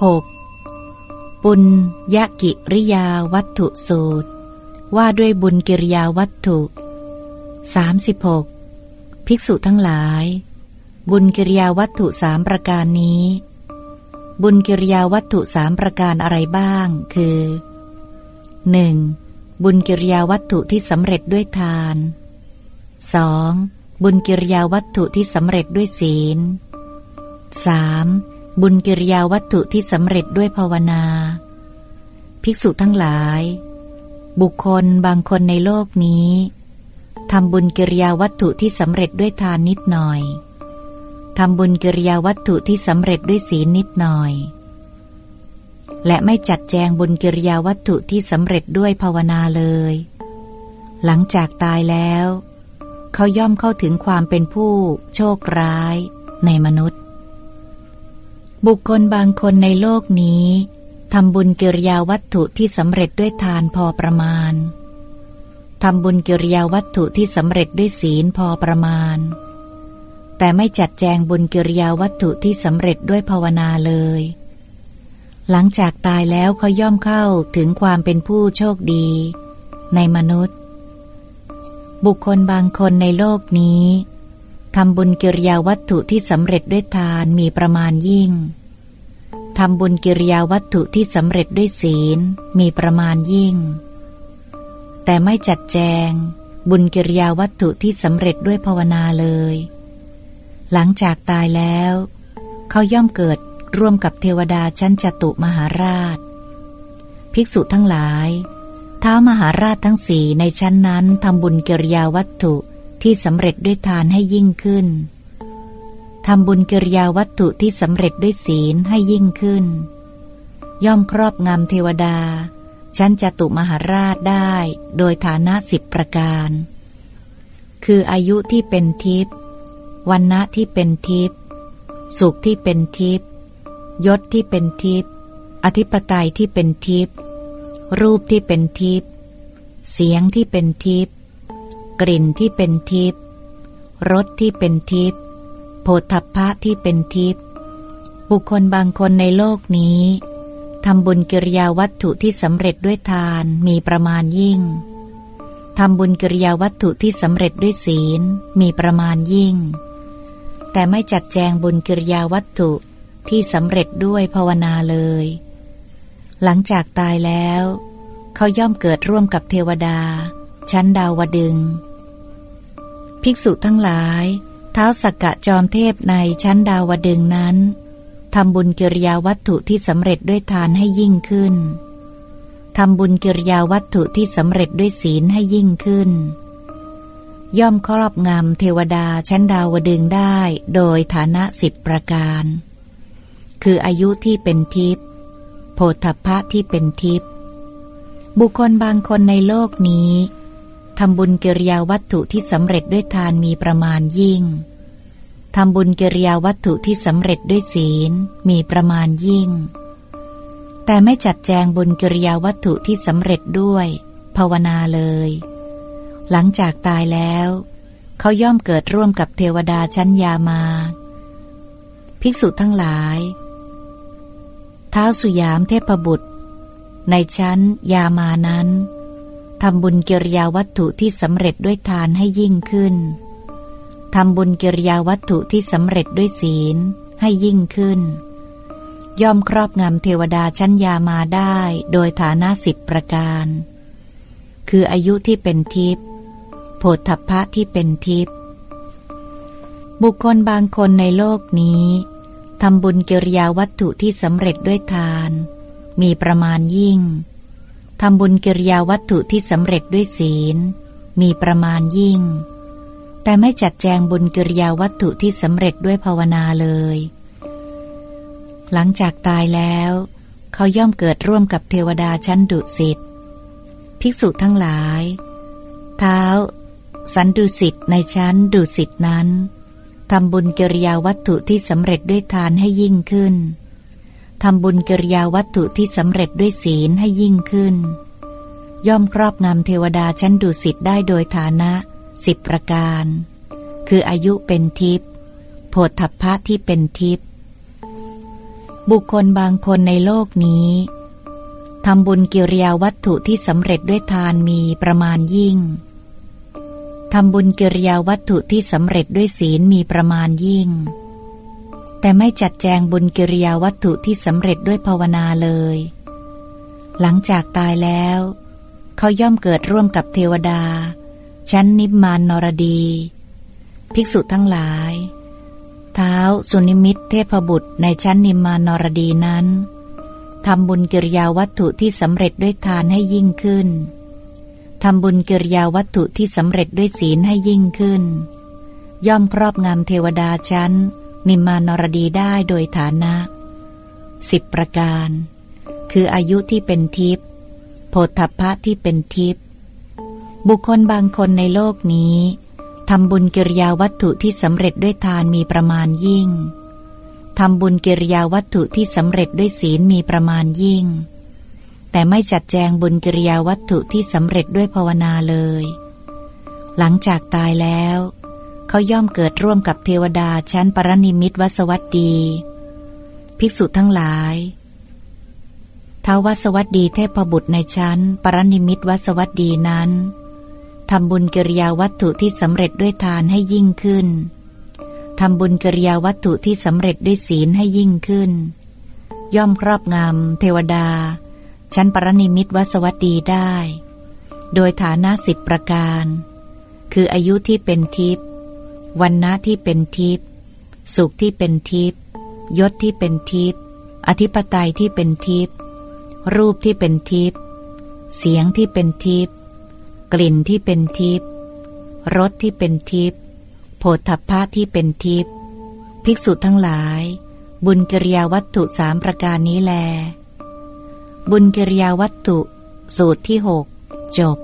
6. ปุญยกิริยาวัตถุสูตร ว่าด้วยบุญกิริยาวัตถุ 36. ภิกษุทั้งหลาย บุญกิริยาวัตถุสามประการนี้ บุญกิริยาวัตถุสามประการอะไรบ้าง คือ 1. บุญกิริยาวัตถุที่สำเร็จด้วยทาน 2. บุญกิริยาวัตถุที่สำเร็จด้วยศีล 3. บุญกิริยาวัตถุที่สำเร็จด้วยภาวนา ภิกษุทั้งหลาย บุคคลบางคนในโลกนี้ทำบุญกิริยาวัตถุที่สำเร็จด้วยทานนิดหน่อยทำบุญกิริยาวัตถุที่สำเร็จด้วยศีลนิดหน่อย และไม่จัดแจงบุญกิริยาวัตถุที่สำเร็จด้วยภาวนาเลย หลังจากตายแล้ว เขาย่อมเข้าถึงความเป็นผู้โชคร้ายในมนุษย์ บุคคลบางคนในโลกนี้ทำบุญกิริยาวัตถุที่สำเร็จด้วยทานพอประมาณทำบุญกิริยาวัตถุที่สำเร็จด้วยศีลพอประมาณ แต่ไม่จัดแจงบุญกิริยาวัตถุที่สำเร็จด้วยภาวนาเลย หลังจากตายแล้วเขาย่อมเข้าถึงความเป็นผู้โชคดี ในมนุษย์ บุคคลบางคนในโลกนี้ ทำบุญกิริยาวัตถุที่สำเร็จด้วยทานมีประมาณยิ่ง ทำบุญกิริยาวัตถุที่สำเร็จด้วยศีลมีประมาณยิ่ง แต่ไม่จัดแจง บุญกิริยาวัตถุที่สำเร็จด้วยภาวนาเลย หลังจากตายแล้ว เขาย่อมเกิดร่วมกับเทวดาชั้นจตุมหาราช ภิกษุทั้งหลายท้ามหาราชทั้งสี่ในชั้นนั้นทำบุญกิริยาวัตถุ ที่สำเร็จด้วยทานให้ยิ่งขึ้นทำบุญกิริยาวัตถุที่สำเร็จด้วยศีลให้ยิ่งขึ้น ย่อมครอบงำเทวดา ชั้นจตุมหาราชได้โดยฐานะสิบประการ คืออายุที่เป็นทิพย์วันณะที่เป็นทิพย์สุขที่เป็นทิพย์ยศที่เป็นทิพย์อธิปไตยที่เป็นทิพย์รูปที่เป็นทิพย์เสียงที่เป็นทิพย์ กลิ่นที่เป็นทิพย์รสที่เป็นทิพย์โผฏฐัพพะที่เป็นทิพย์บุคคลบางคนในโลกนี้ทำบุญกิริยาวัตถุที่สำเร็จด้วยทานมีประมาณยิ่งทำบุญกิริยาวัตถุที่สำเร็จด้วยศีลมีประมาณยิ่ง แต่ไม่จัดแจงบุญกิริยาวัตถุที่สำเร็จด้วยภาวนาเลย หลังจากตายแล้ว เขาย่อมเกิดร่วมกับเทวดา ชั้นดาวดึง ภิกษุทั้งหลายเท้าสักกะจอมเทพในชั้นดาวดึงนั้นทำบุญกิริยาวัตถุที่สำเร็จด้วยทานให้ยิ่งขึ้นทำบุญกิริยาวัตถุที่สำเร็จด้วยศีลให้ยิ่งขึ้น ย่อมครอบงำเทวดาชั้นดาวดึงได้โดยฐานะสิบประการ คืออายุที่เป็นทิพย์โพธพะที่เป็นทิพย์บุคคลบางคนในโลกนี้ ทำบุญกิริยาวัตถุที่สำเร็จด้วยทานมีประมาณยิ่ง ทำบุญกิริยาวัตถุที่สำเร็จด้วยศีลมีประมาณยิ่ง แต่ไม่จัดแจงบุญกิริยาวัตถุที่สำเร็จด้วย ภาวนาเลย หลังจากตายแล้ว เขาย่อมเกิดร่วมกับเทวดาชั้นยามา ภิกษุทั้งหลายเท้าสุยามเทพบุตร ในชั้นยามานั้น ทำบุญกิริยาวัตถุที่สำเร็จด้วยทานให้ยิ่งขึ้น ทำบุญกิริยาวัตถุที่สำเร็จด้วยศีลให้ยิ่งขึ้น ย่อมครอบงำเทวดาชั้นยามาได้โดยฐานะสิบประการ คืออายุที่เป็นทิพย์โผฏฐัพพะที่เป็นทิพย์บุคคลบางคนในโลกนี้ทำบุญกิริยาวัตถุที่สำเร็จด้วยทาน มีประมาณยิ่ง ทำบุญกิริยาวัตถุที่สำเร็จด้วยศีล มีประมาณยิ่ง แต่ไม่จัดแจงบุญกิริยาวัตถุที่สำเร็จด้วยภาวนาเลย หลังจากตายแล้ว เขาย่อมเกิดร่วมกับเทวดาชั้นดุสิตภิกษุทั้งหลาย เท้า สันดุสิตในชั้นดุสิตนั้นทำบุญกิริยาวัตถุที่สำเร็จด้วยทานให้ยิ่งขึ้น ทำบุญกิริยาวัตถุที่สำเร็จด้วยศีลให้ยิ่งขึ้น ย่อมครอบงำเทวดาชั้นดุสิตได้โดยฐานะสิบประการ คืออายุเป็นทิพย์โพธพะที่เป็นทิพย์บุคคลบางคนในโลกนี้ทำบุญกิริยาวัตถุที่สำเร็จด้วยทานมีประมาณยิ่งทำบุญกิริยาวัตถุที่สำเร็จด้วยศีลมีประมาณยิ่ง แต่ไม่จัดแจงบุญกิริยาวัตถุที่สำเร็จด้วยภาวนาเลย หลังจากตายแล้ว เขาย่อมเกิดร่วมกับเทวดา ชั้นนิพมานนรดี ภิกษุทั้งหลาย เท้าสุนิมิตเทพบุตรในชั้นนิมมานนรดีนั้นทำบุญกิริยาวัตถุที่สำเร็จด้วยทานให้ยิ่งขึ้นทำบุญกิริยาวัตถุที่สำเร็จด้วยศีลให้ยิ่งขึ้น ย่อมครอบงำเทวดาชั้น นิมมานรดีได้โดยฐานะสิบประการ คืออายุที่เป็นทิพย์โพธพะที่เป็นทิพย์บุคคลบางคนในโลกนี้ทำบุญกิริยาวัตถุที่สำเร็จด้วยทานมีประมาณยิ่งทำบุญกิริยาวัตถุที่สำเร็จด้วยศีลมีประมาณยิ่ง แต่ไม่จัดแจงบุญกิริยาวัตถุที่สำเร็จด้วยภาวนาเลย หลังจากตายแล้ว เขาย่อมเกิดร่วมกับเทวดาชั้นปรนิมิตวสวัสดี ภิกษุทั้งหลายท้าววสวัสดีเทพบุตรในชั้น ปรนิมิตวสวัสดีนั้นทำบุญกิริยาวัตถุที่สำเร็จด้วยทานให้ยิ่งขึ้นทำบุญกิริยาวัตถุที่สำเร็จด้วยศีลให้ยิ่งขึ้น ย่อมครอบงำเทวดา ชั้นปรนิมิตวสวัสดีได้ โดยฐานะสิบประการ คืออายุที่เป็นทิพย์ วันนะที่เป็นทิพย์สุขที่เป็นทิพย์ยศที่เป็นทิพย์อธิปไตยที่เป็นทิพย์รูปที่เป็นทิพย์เสียงที่เป็นทิพย์กลิ่นที่เป็นทิพย์รสที่เป็นทิพย์โผฏฐัพพะที่เป็นทิพย์ภิกษุทั้งหลาย บุญกิริยาวัตถุสามประการนี้แล บุญกิริยาวัตถุ สูตรที่หกจบ